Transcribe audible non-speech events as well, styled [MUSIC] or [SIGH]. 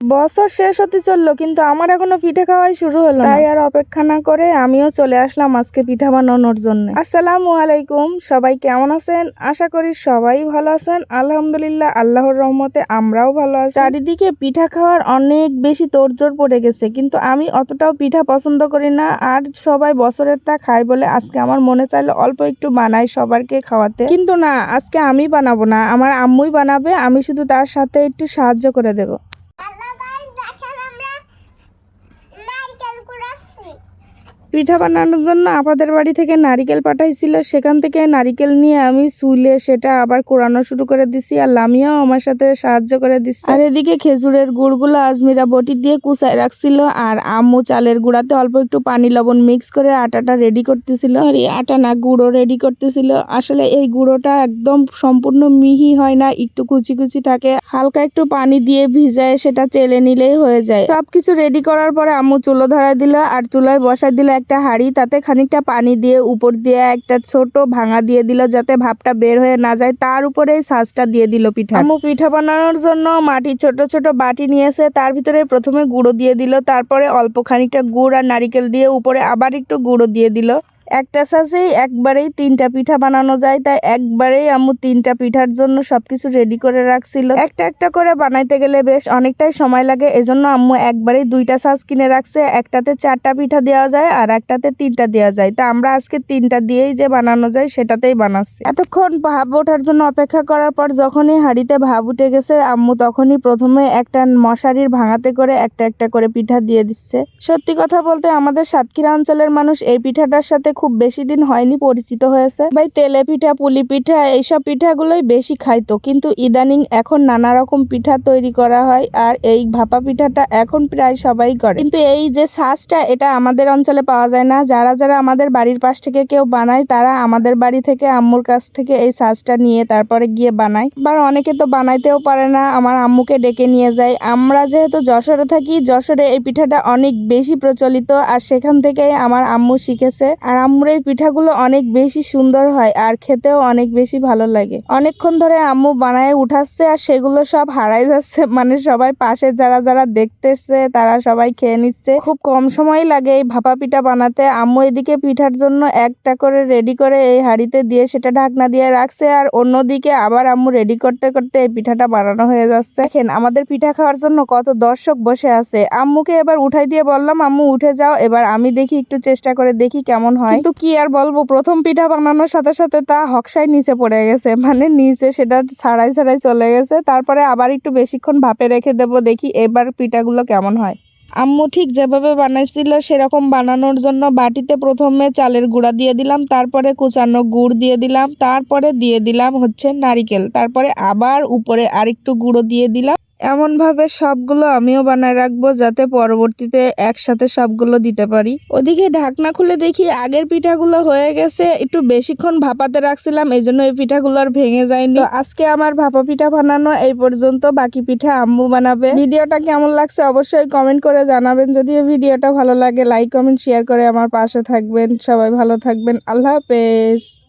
বছর শেষ হতে চলল কিন্তু আমার এখনও পিঠে খাওয়াই শুরু হলো তাই আর অপেক্ষা না করে আমিও চলে আসলাম আজকে পিঠা বানানোর জন্য। আসসালামু আলাইকুম সবাই কেমন আছেন? আশা করি সবাই ভালো আছেন। আলহামদুলিল্লাহ আল্লাহর রহমতে আমরাও ভালো আছি। চারিদিকে পিঠা খাওয়ার অনেক বেশি তোড়জোড় পড়ে গেছে কিন্তু আমি অতটাও পিঠা পছন্দ করি না। আর সবাই বছরের তা খায় বলে আজকে আমার মনে চাইলো অল্প একটু বানাই সবারকে খাওয়াতে। কিন্তু না আজকে আমি বানাবো না আমার আম্মুই বানাবে আমি শুধু তার সাথে একটু সাহায্য করে দেবো হ্যালো গাইস দেখেন আমরা নারকেল কুড়াচ্ছি পিঠা বানানোর জন্য আমাদের বাড়ি থেকে নারিকেল পাঠাইছিল। সেখান থেকে নারিকেল নিয়ে আমি সুলে সেটা আবার কোরানো শুরু করে দিছি আর লামিয়াও আমার সাথে সাহায্য করে দিচ্ছে। আর এদিকে খেজুরের গুড়গুলো আজমিরা বটি দিয়ে কুচায় রাখছিল আর আম্মু চালের গুঁড়াতে অল্প একটু পানি লবণ মিক্স করে আটাটা রেডি করতেছিল। সরি আটা না, গুঁড়ো রেডি করতেছিল। আসলে এই গুঁড়োটা একদম সম্পূর্ণ মিহি হয় না, একটু কুচি কুচি থাকে। হালকা একটু পানি দিয়ে ভিজায় সেটা চেলে নিলেই হয়ে যায়। সবকিছু রেডি করার পরে আম্মু চুলো ধরায় দিল আর চুলায় বসায় দিল একটা হাঁড়ি, তাতে খানিকটা পানি দিয়ে উপর দিয়ে একটা ছোট ভাঙা দিয়ে দিল যাতে ভাপটা বের হয়ে না যায়। তার উপরে সাজটা দিয়ে দিল পিঠা। আম্মু পিঠা বানানোর জন্য মাটি ছোট ছোট বাটি নিয়েছে। তার ভিতরে প্রথমে গুঁড়ো দিয়ে দিল, তারপরে অল্প খানিকটা গুড় আর নারিকেল দিয়ে উপরে আবার একটু গুঁড়ো দিয়ে দিল। একটা সাজেই একবারেই তিনটা পিঠা বানানো যায়, তাই একবারেই আম্মু তিনটা পিঠার জন্য সবকিছু রেডি করে রাখছিল। একটা একটা করে বানাইতে গেলে বেশ অনেকটাই সময় লাগে, এজন্য আম্মু একবারেই দুইটা সাজ কিনে রাখছে। একটাতে চারটা পিঠা দেওয়া যায় আর একটাতে তিনটা দেওয়া যায়। তা আমরা আজকে তিনটা দিয়েই যে বানানো যায়, সেটাতেই বানাচ্ছি। এতক্ষণ ভাব ওঠার জন্য অপেক্ষা করার পর যখনই হাঁড়িতে ভাব উঠে গেছে, আম্মু তখনই প্রথমে একটা মশারির ভাঙাতে করে একটা একটা করে পিঠা দিয়ে দিচ্ছে। সত্যি কথা বলতে আমাদের সাতক্ষীরা অঞ্চলের মানুষ এই পিঠাটার সাথে খুব বেশি দিন হয়নি পরিচিত হয়েছে। ভাই, তেলে পিঠা, পুলি পিঠা, এইসব পিঠাগুলোই বেশি খাইতো। কিন্তু ইদানিং এখন নানা রকম পিঠা তৈরি করা হয় আর এই ভাপা পিঠাটা এখন প্রায় সবাই করে। কিন্তু এই যে সাজটা, এটা আমাদের অঞ্চলে পাওয়া যায় না। যারা যারা আমাদের বাড়ির পাশ থেকে কেউ বানায়, তারা আমাদের বাড়ি থেকে, আম্মুর কাছ থেকে এই সাজটা নিয়ে তারপরে গিয়ে বানায়। বা অনেকে তো বানাইতেও পারে না, আমার আম্মুকে ডেকে নিয়ে যায়। আমরা যেহেতু যশোরে থাকি, যশোরে এই পিঠাটা অনেক বেশি প্রচলিত আর সেখান থেকেই আমার আম্মু শিখেছে। আর আম্মুর এই পিঠাগুলো অনেক বেশি সুন্দর হয় আর খেতেও অনেক বেশি ভালো লাগে। অনেকক্ষণ ধরে আম্মু বানায় উঠাচ্ছে আর সেগুলো সব হারাই যাচ্ছে। [LAUGHS] মানে সবাই পাশে যারা যারা দেখতেছে, তারা সবাই খেয়ে নিচ্ছে। খুব কম সময় লাগে এই ভাপা পিঠা বানাতে। আম্মু এদিকে পিঠার জন্য একটা করে রেডি করে এই হাঁড়িতে দিয়ে সেটা ঢাকনা দিয়ে রাখছে আর অন্যদিকে আবার আম্মু রেডি করতে করতে এই পিঠাটা বানানো হয়ে যাচ্ছে। দেখেন, আমাদের পিঠা খাওয়ার জন্য কত দর্শক বসে আছে। আম্মুকে এবার উঠাই দিয়ে বললাম, আম্মু, উঠে যাও। এবার আমি দেখি, একটু চেষ্টা করে দেখি কেমন হয়। কিন্তু কি আর বলব, প্রথম পিঠা বানানোর সাথে সাথে তা হকসাই নিচে পড়ে গেছে। মানে নিচে সেটা ছাড়াই ছাড়াই চলে গেছে। তারপরে আবার একটু বেশিক্ষণ ভাপে রেখে দেবো, দেখি এবার পিঠাগুলো কেমন হয়। আম্মু ঠিক যেভাবে বানাইছিল সেরকম বানানোর জন্য বাটিতে প্রথমে চালের গুঁড়া দিয়ে দিলাম, তারপরে কুচানো গুড় দিয়ে দিলাম, তারপরে দিয়ে দিলাম হচ্ছে নারিকেল, তারপরে আবার উপরে আরেকটু গুঁড়ো দিয়ে দিলাম। এমনভাবে সবগুলো আমিও বানায় রাখব যাতে পরবর্তীতে একসাথে সবগুলো দিতে পারি। ওদিকে ঢাকনা খুলে দেখি আগের পিঠাগুলো হয়ে গেছে, একটু বেশিক্ষণ ভাপাতে রাখছিলাম এই জন্য এই পিঠাগুলো আর ভেঙে যায়নি। আজকে আমার ভাপা পিঠা বানানো এই পর্যন্ত, বাকি পিঠা আম্মু বানাবে। ভিডিওটা কেমন লাগছে অবশ্যই কমেন্ট করে জানাবেন। যদি ভিডিওটা ভালো লাগে, লাইক, কমেন্ট, শেয়ার করে আমার পাশে থাকবেন। সবাই ভালো থাকবেন, আল্লাহ হাফেজ।